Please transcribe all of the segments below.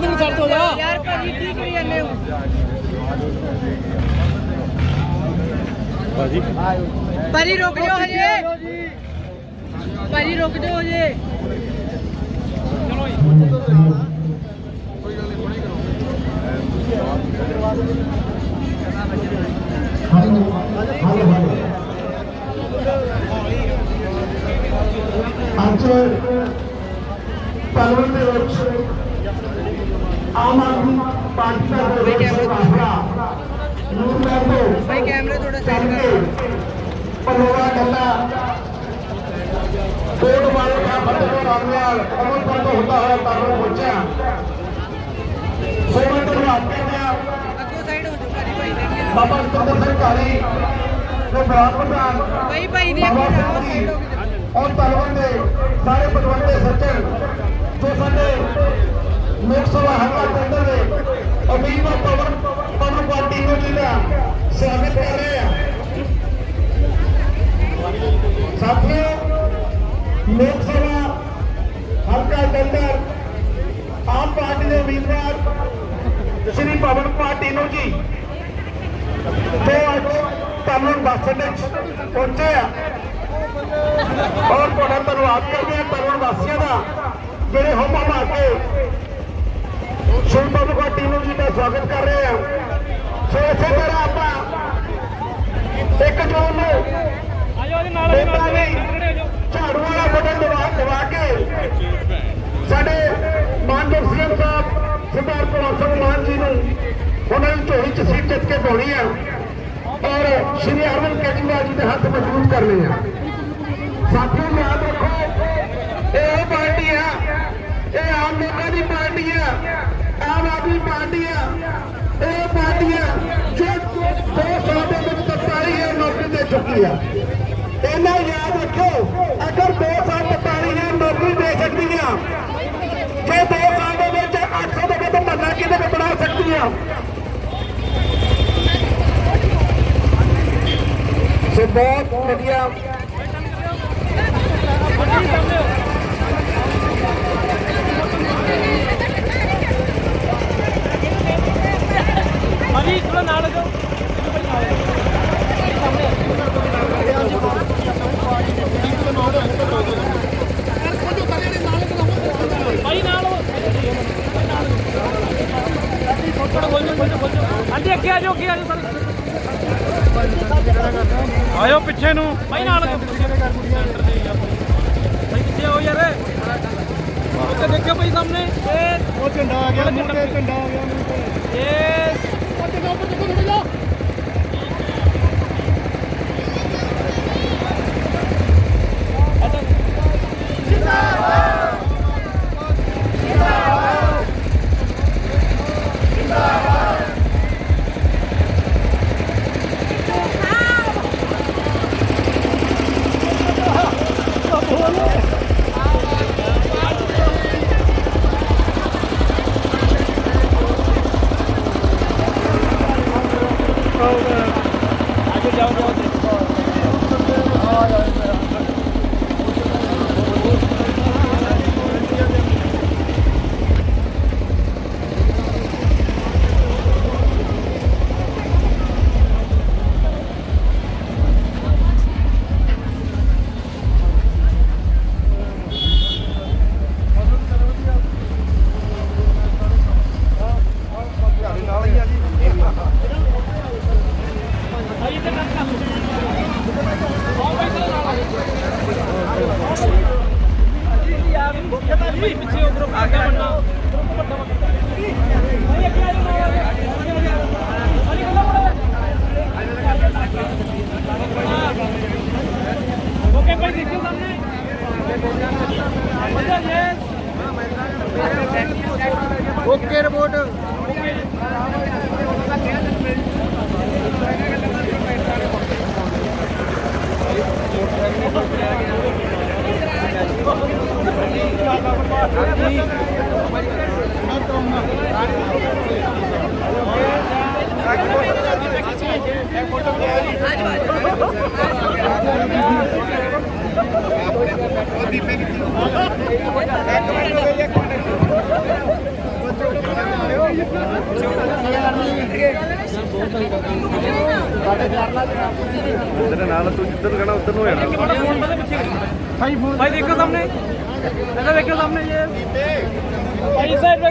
ਛੱਡ ਦੇ ਛੱਡ ਦੋ ਜਾ ਯਾਰ ਭਾਜੀ ਕੀ ਕਰੀ ਜਾਂਦੇ ਹੋ? ਭਾਜੀ। ਭਾਜੀ ਰੁਕ ਜਾਓ ਹਜੇ। ਭਾਜੀ ਰੁਕ ਜਾਓ ਹਜੇ। ਅੱਜ ਪਾਰਲੀਮੈਂਟ ਦੇ ਵਿੱਚ ਆਮ ਆਦਮੀ ਪਾਰਟੀ ਦਾ ਨੂਰ ਭਾਈ ਕੈਮਰੇ ਥੋੜਾ ਕਰਕੇ ਕਰ ਪਲੋਵਾ ਗੱਲਾ ਕੋਟ ਵਾਲੇ ਦਾ ਫਤਿਹ ਰਾਮਲਾਲ ਅਮਰ ਪੰਡ ਹੁੰਦਾ ਹੋਇਆ ਤਾਰੂ ਪਹੁੰਚਿਆ। ਸੋਮਨ ਤੋਂ ਆਪਕੇ ਦਾ ਅੱਗੋਂ ਸਾਈਡ ਹੋ ਜਾਓ ਭਾਜੀ ਭਾਈ ਦੇਖੀਏ ਬਾਬਾ ਸਤਿੰਦਰ ਸਿੰਘ ਕਾਲੀ ਦੇ ਬਲਾਕ ਪ੍ਰਧਾਨ। ਭਾਈ ਭਾਈ ਦੀ ਅੱਗੋਂ ਜਾਓ ਸਾਈਡ ਹੋ ਕੇ। ਔਰ ਤਲਵੰਡ ਦੇ ਸਾਰੇ ਪਟਵੰਡੇ ਸੱਜਣ ਜੋ ਸਾਡੇ ਸਾਥੀਓ ਲੋਕ ਸਭਾ ਹਲਕਾ ਕੇਂਦਰ ਆਮ ਪਾਰਟੀ ਦੇ ਉਮੀਦਵਾਰ ਸ਼੍ਰੀ ਪਵਨ ਪਾਰਟੀ ਨੂੰ ਜੀ। ਜੋ ਅੱਜ ਤੁਹਾਨੂੰ ਬੱਸ ਪਹੁੰਚੇ ਆ। ਔਰ ਤੁਹਾਡਾ ਧੰਨਵਾਦ ਕਰਦੇ ਹਾਂ ਤਰਵਣ ਵਾਸੀਆਂ ਦਾ, ਜਿਹੜੇ ਹੁਮ ਹਮਾ ਕੇ ਸ਼ੁਭ ਬਬਕਾ ਟੀਮ ਜੀ ਦਾ ਸਵਾਗਤ ਕਰ ਰਹੇ ਹਾਂ ਸੋ ਇਸੇ ਤਰ੍ਹਾਂ ਆਪਾਂ ਇੱਕ ਜੂਨ ਨੂੰ ਆਜੋ ਉਹਦੇ ਝਾੜੂ ਵਾਲਾ ਬਟਨ ਦਬਾ ਦਬਾ ਕੇ ਸਾਡੇ ਮਾਨਯੋਗ ਸੀਐਮ ਸਾਹਿਬ ਸਰਦਾਰ ਭਗਵੰਤ ਸਿੰਘ ਮਾਨ ਜੀ ਨੂੰ ਉਹਨਾਂ ਦੀ ਝੋਲੀ ਚ ਸੀਟ ਜਿੱਤ ਕੇ ਪਾਉਣੀ ਆ ਔਰ ਸ਼੍ਰੀ ਅਰਵਿੰਦ ਕੇਜਰੀਵਾਲ ਜੀ ਦੇ ਹੱਥ ਮਜ਼ਬੂਤ ਕਰਨੇ ਆ। ਸਾਥੀਓ, ਯਾਦ ਰੱਖੋ, ਇਹ ਉਹ ਪਾਰਟੀ ਆ, ਇਹ ਆਮ ਲੋਕਾਂ ਦੀ ਪਾਰਟੀ ਆ, ਆਮ ਆਦਮੀ ਪਾਰਟੀ ਆ, ਇਹ ਪਾਰਟੀ ਆ ਜੋ ਦੋ ਸਾਲ ਦੇ ਵਿੱਚ 43000 ਨੌਕਰੀ ਦੇ ਚੁੱਕੀ ਆ। ਇਹਨਾਂ ਯਾਦ ਰੱਖੋ ਅਗਰ ਦੋ ਸਾਲ 43000 ਨੌਕਰੀ ਦੇ ਸਕਦੀ ਆ ਜੇ ਦੋ ਸਾਲ ਦੇ ਵਿੱਚ 800 ਤੋਂ ਵੱਧ ਮਰਨਾ ਕਿਹਦੇ ਕੋ ਬਣਾ ਸਕਦੀ ਆ ਸੋ ਬਹੁਤ ਵਧੀਆ ਭਾਜੀ ਥੋੜਾ ਨਾਲ ਜਾਓ ਭਾਈ ਨਾਲ ਹਾਂਜੀ ਅੱਗੇ ਆ ਜਾਓ ਅੱਗੇ ਆ ਜਾਓ ਸਾਰੇ ਆਇਓ ਪਿੱਛੇ ਨੂੰ। ਭਾਈ ਨਾਲ ਭਾਈ ਪਿੱਛੇ ਆਓ ਯਾਰ। ਉੱਤੇ ਦੇਖਿਓ ਭਾਈ ਸਾਹਮਣੇ। ਉਹ ਝੰਡਾ ਆ ਗਿਆ, ਮੂੰਹ ਤੇ ਝੰਡਾ ਆ ਗਿਆ। ಯಾವುದು ਪਿੱਛੇ ਉਹ ਗਰੁੱਪ ਅੱਗੇ ਬਣਨਾ ਭਾਈ ਅੱਗੇ ਆ ਜਾਓ ਓਕੇ ਭਾਈ ਉਧਰ ਨਾਲ ਤੂੰ ਜਿੱਧਰ ਜਾਣਾ ਉਧਰ ਨੂੰ ਹੋ ਦੇਖੋ ਸਾਹਮਣੇ। ऐसा देखियो सामने ये इस साइड पे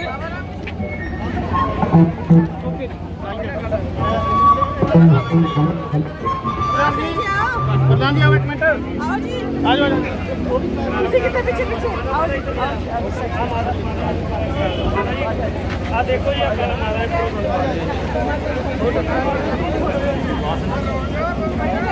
बुलानी आओ एक मिनट आओ जी आ जाओ उसी के पीछे पीछे आओ आ देखो ये अपना हमारा है